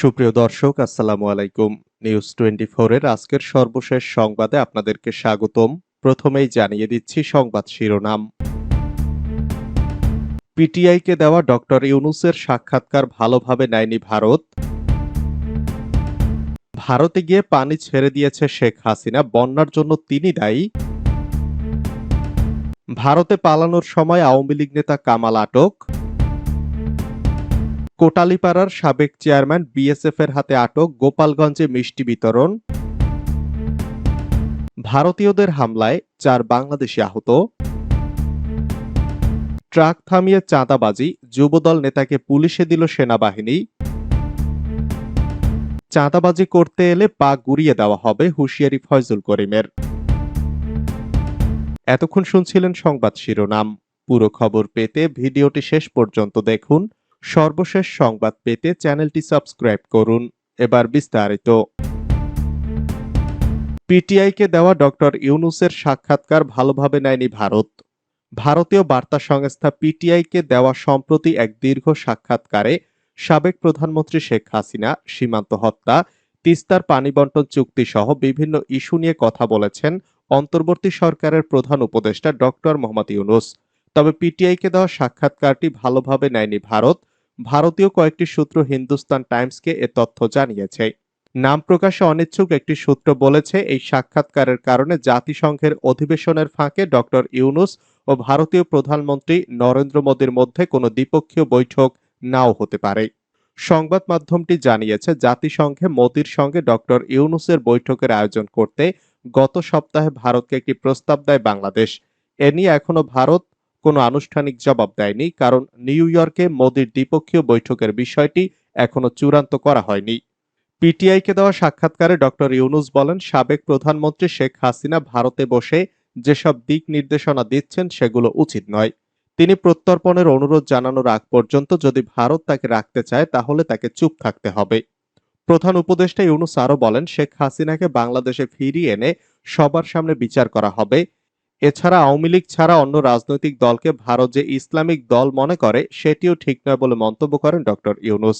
সুপ্রিয় দর্শক, আসসালামু আলাইকুম। নিউজ টোয়েন্টি এর আজকের সর্বশেষ সংবাদে আপনাদেরকে স্বাগতম। প্রথমেই জানিয়ে দিচ্ছি সংবাদ শিরোনাম। পিটিআইকে দেওয়া ডক্টর ইউনুসের সাক্ষাৎকার ভালোভাবে নেয়নি ভারত। ভারতে গিয়ে পানি ছেড়ে দিয়েছে শেখ হাসিনা, বন্যার জন্য তিনি দায়ী। ভারতে পালানোর সময় আওয়ামী লীগ নেতা কামাল আটক। কোটালীপাড়ার সাবেক চেয়ারম্যান বিএসএফ এর হাতে আটক গোপালগঞ্জে মিষ্টি বিতরণ। ভারতীয়দের হামলায় চার বাংলাদেশি আহত। ট্রাক থামিয়ে চাঁদাবাজি, যুবদল নেতাকে পুলিশে দিল সেনাবাহিনী। চাঁদাবাজি করতে এলে পা গুড়িয়ে দেওয়া হবে হুঁশিয়ারি ফয়জুল করিমের। এতক্ষণ শুনছিলেন সংবাদ শিরোনাম। পুরো খবর পেতে ভিডিওটি শেষ পর্যন্ত দেখুন। সর্বশেষ সংবাদ পেতে চ্যানেলটি সাবস্ক্রাইব করুন। এবার বিস্তারিত। পিটিআইকে দেওয়া ডক্টর ইউনুসের সাক্ষাৎকার ভালোভাবে নেয়নি ভারত। ভারতীয় বার্তা সংস্থা পিটিআইকে দেওয়া সম্প্রতি এক দীর্ঘ সাক্ষাৎকারে সাবেক প্রধানমন্ত্রী শেখ হাসিনা, সীমান্ত হত্যা, তিস্তার পানি বন্টন চুক্তি সহ বিভিন্ন ইস্যু নিয়ে কথা বলেছেন অন্তর্বর্তী সরকারের প্রধান উপদেষ্টা ডক্টর মোহাম্মদ ইউনুস। তবে পিটিআইকে দেওয়া সাক্ষাৎকারটি ভালোভাবে নেয়নি ভারত। ভারতীয় কয়েকটি সূত্র হিন্দুস্তান টাইমসকে এ তথ্য জানিয়েছে। নাম প্রকাশে অনিচ্ছুক একটি সূত্র বলেছে, এই সাক্ষাৎকারের কারণে জাতিসংঘের অধিবেশনের ফাঁকে ডক্টর ইউনুস ও ভারতীয় প্রধানমন্ত্রী নরেন্দ্র মোদীর মধ্যে কোনো দ্বিপক্ষীয় বৈঠক নাও হতে পারে। সংবাদ মাধ্যমটি জানিয়েছে, জাতিসংঘে মোদীর সঙ্গে ডক্টর ইউনুসের বৈঠকের আয়োজন করতে গত সপ্তাহে ভারতকে একটি প্রস্তাব দেয় বাংলাদেশ। এ নিয়ে এখনও ভারত কোনো আনুষ্ঠানিক জবাব দেয়নি, কারণ নিউ ইয়র্কে মোদির দ্বিপক্ষীয় বৈঠকের বিষয়টি এখনও চূড়ান্ত করা হয়নি। পিটিআইকে দেওয়া সাক্ষাৎকারে ডক্টর ইউনুস বলেন, সাবেক প্রধানমন্ত্রী শেখ হাসিনা ভারতে বসে যেসব দিক নির্দেশনা দিচ্ছেন সেগুলো উচিত নয়। তিনি প্রত্যর্পণের অনুরোধ জানানোর আগ পর্যন্ত যদি ভারত তাকে রাখতে চায়, তাহলে তাকে চুপ থাকতে হবে। প্রধান উপদেষ্টা ইউনুস আরও বলেন, শেখ হাসিনাকে বাংলাদেশে ফিরিয়ে এনে সবার সামনে বিচার করা হবে। এছাড়া আওয়ামী লীগ ছাড়া অন্য রাজনৈতিক দলকে ভারত যে ইসলামিক দল মনে করে, সেটিও ঠিক নয় বলে মন্তব্য করেন ডক্টর ইউনুস।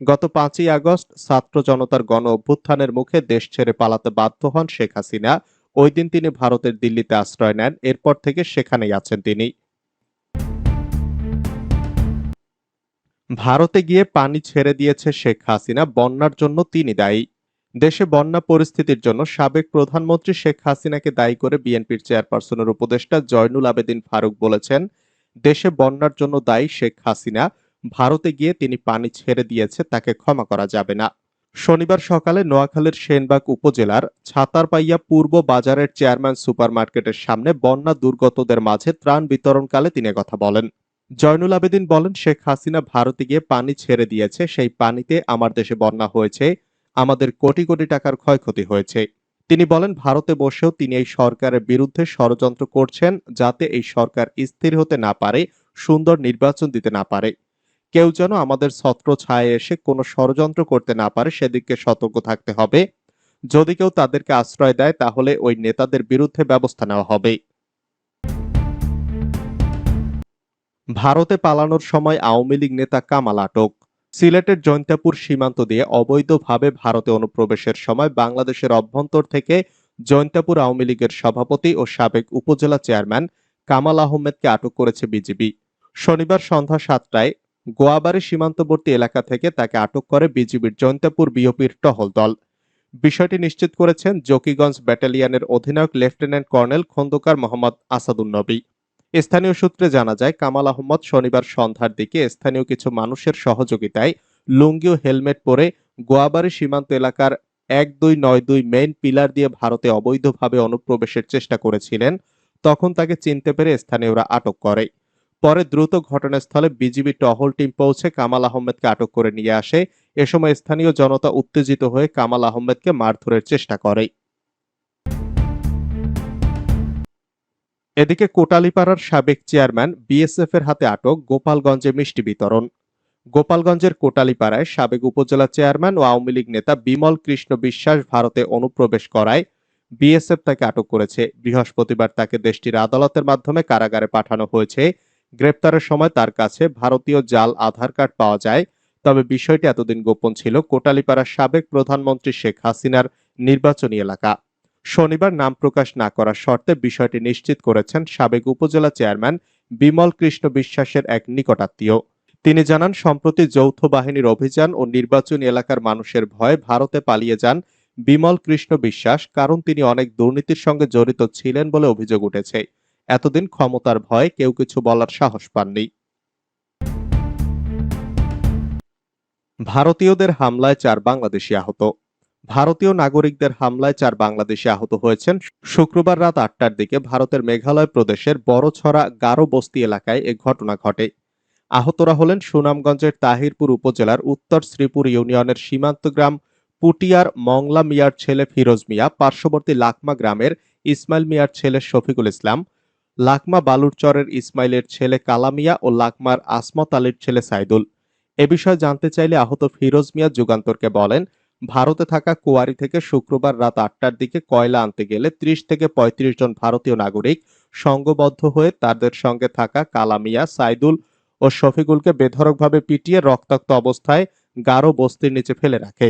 গত পাঁচই আগস্ট ছাত্র জনতার গণ অভ্যুত্থানের মুখে দেশ ছেড়ে পালাতে বাধ্য হন শেখ হাসিনা। ওই দিন তিনি ভারতের দিল্লিতে আশ্রয় নেন। এরপর থেকে সেখানেই আছেন তিনি। ভারতে গিয়ে পানি ছেড়ে দিয়েছে শেখ হাসিনা। বন্যার জন্য তিনি দায়ী। দেশে বন্যা পরিস্থিতির জন্য সাবেক প্রধানমন্ত্রী শেখ হাসিনাকে দায়ী করে বিএনপির চেয়ারপারসনের উপদেষ্টা জয়নুল আবেদিন ফারুক বলেছেন, দেশে বন্যার জন্য দায়ী শেখ হাসিনা, ভারতে গিয়ে তিনি পানি ছেড়ে দিয়েছে, তাকে ক্ষমা করা যাবে না। শনিবার সকালে নোয়াখালীর সেনবাগ উপজেলার ছাতারপাইয়া পূর্ব বাজারের চেয়ারম্যান সুপারমার্কেটের সামনে বন্যা দুর্গতদের মাঝে ত্রাণ বিতরণকালে তিনি কথা বলেন। জয়নুল আবেদিন বলেন, শেখ হাসিনা ভারতে গিয়ে পানি ছেড়ে দিয়েছে, সেই পানিতে আমার দেশে বন্যা হয়েছে আমাদের কোটি কোটি টাকার ক্ষয়ক্ষতি হয়েছে। তিনি বলেন, ভারতে বসেও তিনি এই সরকারের বিরুদ্ধে ষড়যন্ত্র করছেন যাতে এই সরকার স্থির হতে না পারে, সুন্দর নির্বাচন দিতে না পারে। কেউ যেন আমাদের ছত্র ছায় এসে কোনো ষড়যন্ত্র করতে না পারে সেদিকে সতর্ক থাকতে হবে। যদি কেউ তাদেরকে আশ্রয় দেয়, তাহলে ওই নেতাদের বিরুদ্ধে ব্যবস্থা নেওয়া হবে। ভারতে পালানোর সময় আওয়ামী লীগ নেতা কামাল আটক। সিলেটের জৈন্তাপুর সীমান্ত দিয়ে অবৈধভাবে ভারতে অনুপ্রবেশের সময় বাংলাদেশের অভ্যন্তর থেকে জৈন্তাপুর আওয়ামী লীগের সভাপতি ও সাবেক উপজেলা চেয়ারম্যান কামাল আহমেদকে আটক করেছে বিজিবি। শনিবার সন্ধ্যা সাতটায় গোয়াবাড়ি সীমান্তবর্তী এলাকা থেকে তাকে আটক করে বিজিবির জৈন্তাপুর বিওপির টহল দল। বিষয়টি নিশ্চিত করেছেন জকিগঞ্জ ব্যাটালিয়নের অধিনায়ক লেফটেন্যান্ট কর্নেল খন্দকার মোহাম্মদ আসাদুন্নবী। স্থানীয় সূত্রে জানা যায়, কামাল আহমদ শনিবার সন্ধ্যার দিকে স্থানীয় কিছু মানুষের সহযোগিতায় লুঙ্গি ও হেলমেট পরে গোয়াবাড়ি সীমান্ত এলাকার এক দুই নয় দুই মেইন পিলার দিয়ে ভারতে অবৈধভাবে অনুপ্রবেশের চেষ্টা করেছিলেন। তখন তাকে চিনতে পেরে স্থানীয়রা আটক করে। পরে দ্রুত ঘটনাস্থলে বিজিবি টহল টিম পৌঁছে কামাল আহমেদকে আটক করে নিয়ে আসে। এ সময় স্থানীয় জনতা উত্তেজিত হয়ে কামাল আহমেদকে মারধরের চেষ্টা করে। এদিকে কোটালীপাড়ার সাবেক চেয়ারম্যান বিএসএফ এর হাতে আটক গোপালগঞ্জে মিষ্টি বিতরণ। গোপালগঞ্জের কোটালীপাড়ায় সাবেক উপজেলা চেয়ারম্যান ও আওয়ামী লীগ নেতা বিমল কৃষ্ণ বিশ্বাস ভারতে অনুপ্রবেশ করায় বিএসএফ তাকে আটক করেছে। বৃহস্পতিবার তাকে দেশটির আদালতের মাধ্যমে কারাগারে পাঠানো হয়েছে। গ্রেপ্তারের সময় তার কাছে ভারতীয় জাল, আধার কার্ড পাওয়া যায়। তবে বিষয়টি এতদিন গোপন ছিল। কোটালীপাড়ার সাবেক প্রধানমন্ত্রী শেখ হাসিনার নির্বাচনী এলাকা। শনিবার নাম প্রকাশ না করার শর্তে বিষয়টি নিশ্চিত করেছেন সাবেক উপজেলা চেয়ারম্যান বিমল কৃষ্ণ বিশ্বাসের এক নিকটাত্মীয়। তিনি জানান, সম্প্রতি যৌথ বাহিনীর অভিযান ও নির্বাচনী এলাকার মানুষের ভয়ে ভারতে পালিয়ে যান বিমল কৃষ্ণ বিশ্বাস, কারণ তিনি অনেক দুর্নীতির সঙ্গে জড়িত ছিলেন বলে অভিযোগ উঠেছে। এতদিন ক্ষমতার ভয়ে কেউ কিছু বলার সাহস পাননি। ভারতীয়দের হামলায় চার বাংলাদেশি আহত। ভারতীয় নাগরিকদের হামলায় চার বাংলাদেশি আহত হয়েছেন। শুক্রবার রাত আটটার দিকে ভারতের মেঘালয় প্রদেশের বড়ছড়া গারো বস্তি এলাকায় এ ঘটনা ঘটে। আহতরা হলেন সুনামগঞ্জের তাহিরপুর উপজেলার উত্তর শ্রীপুর ইউনিয়নের সীমান্ত গ্রাম পুটিয়ার মংলা মিয়ার ছেলে ফিরোজ মিয়া, পার্শ্ববর্তী লাকমা গ্রামের ইসমাইল মিয়ার ছেলে শফিকুল ইসলাম, লাকমা বালুরচরের ইসমাইলের ছেলে কালামিয়া ও লাকমার আসমত আলীর ছেলে সাইদুল। এ বিষয়ে জানতে চাইলে আহত ফিরোজ মিয়া যুগান্তরকে বলেন ভারতে থাকা কুয়ারি থেকে শুক্রবার রাত আটটার দিকে কয়লা আনতে গেলে ত্রিশ থেকে পঁয়ত্রিশ জন ভারতীয় নাগরিক সংঘবদ্ধ হয়ে তাদের সঙ্গে থাকা কালামিয়া, সাইদুল ও শফিকুলকে বেধড়কভাবে পিটিয়ে রক্তাক্ত অবস্থায় গাঢ় বস্তির নিচে ফেলে রাখে।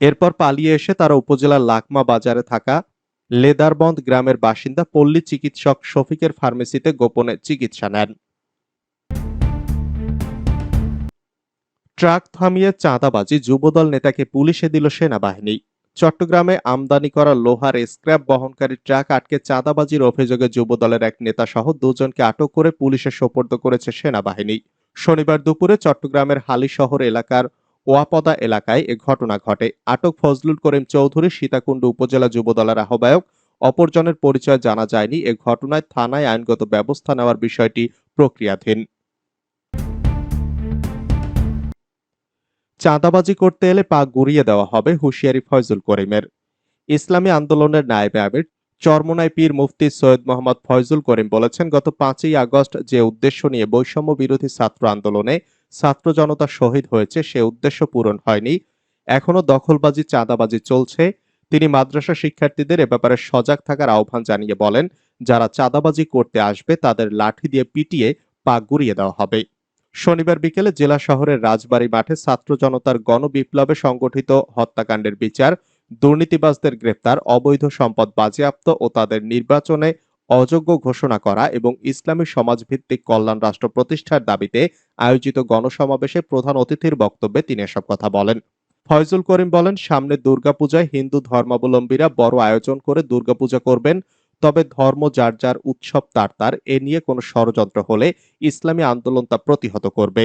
এরপর পালিয়ে এসে তারা উপজেলার লাকমা বাজারে থাকা লেদারবন্দ গ্রামের বাসিন্দা পল্লী চিকিৎসক শফিকের ফার্মেসিতে গোপনে চিকিৎসা নেন। ট্রাক থামিয়ে চাঁদাবাজি, যুবদল নেতাকে পুলিশে দিল সেনাবাহিনী। চট্টগ্রামে আমদানি করা লোহার স্ক্র্যাপ বহনকারী ট্রাক আটকে চাঁদাবাজির অভিযোগে যুবদলের এক নেতা সহ দুজনকে আটক করে পুলিশে সোপর্দ করেছে সেনাবাহিনী। শনিবার দুপুরে চট্টগ্রামের হালিশহর এলাকার ওয়াপদা এলাকায় এ ঘটনা ঘটে। আটক ফজলুল করিম চৌধুরী, সীতাকুণ্ড উপজেলা যুবদলের আহ্বায়ক, অপরজনের পরিচয় জানা যায়নি। এ ঘটনায় থানায় আইনগত ব্যবস্থা নেওয়ার বিষয়টি প্রক্রিয়াধীন। চাঁদাবাজি করতে এলে পা গুড়িয়ে দেওয়া হবে হুঁশিয়ারি ফয়জুল করিমের। ইসলামী আন্দোলনের নায়েবে আমির, চরমোনাই পীর মুফতি সৈয়দ মোহাম্মদ ফয়জুল করিম বলেছেন, গত পাঁচই আগস্ট যে উদ্দেশ্য নিয়ে বৈষম্য বিরোধী ছাত্র আন্দোলনে ছাত্র জনতা শহীদ হয়েছে, সে উদ্দেশ্য পূরণ হয়নি। এখনও দখলবাজি, চাঁদাবাজি চলছে। তিনি মাদ্রাসা শিক্ষার্থীদের এ ব্যাপারে সজাগ থাকার আহ্বান জানিয়ে বলেন, যারা চাঁদাবাজি করতে আসবে তাদের লাঠি দিয়ে পিটিয়ে পা গুড়িয়ে দেওয়া হবে। শনিবার বিকেলে জেলা শহরের রাজবাড়ী মাঠে ছাত্র জনতার গণবিপ্লবে সংগঠিত হত্যাকাণ্ডের বিচার, দুর্নীতিবাজদের গ্রেপ্তার, অবৈধ সম্পদ বাজেয়াপ্ত ও তাদের নির্বাচনে অযোগ্য ঘোষণা করা এবং ইসলামী সমাজভিত্তিক কল্যাণ রাষ্ট্র প্রতিষ্ঠার দাবিতে আয়োজিত গণসমাবেশে প্রধান অতিথির বক্তব্যে তিনি এসব কথা বলেন। ফয়জুল করিম বলেন, সামনে দুর্গাপূজায় হিন্দু ধর্মাবলম্বীরা বড় আয়োজন করে দুর্গাপূজা করবেন। তবে ধর্ম যার যার উৎসব তার তার, এ নিয়ে কোনো ষড়যন্ত্র হলে ইসলামী আন্দোলন তা প্রতিহত করবে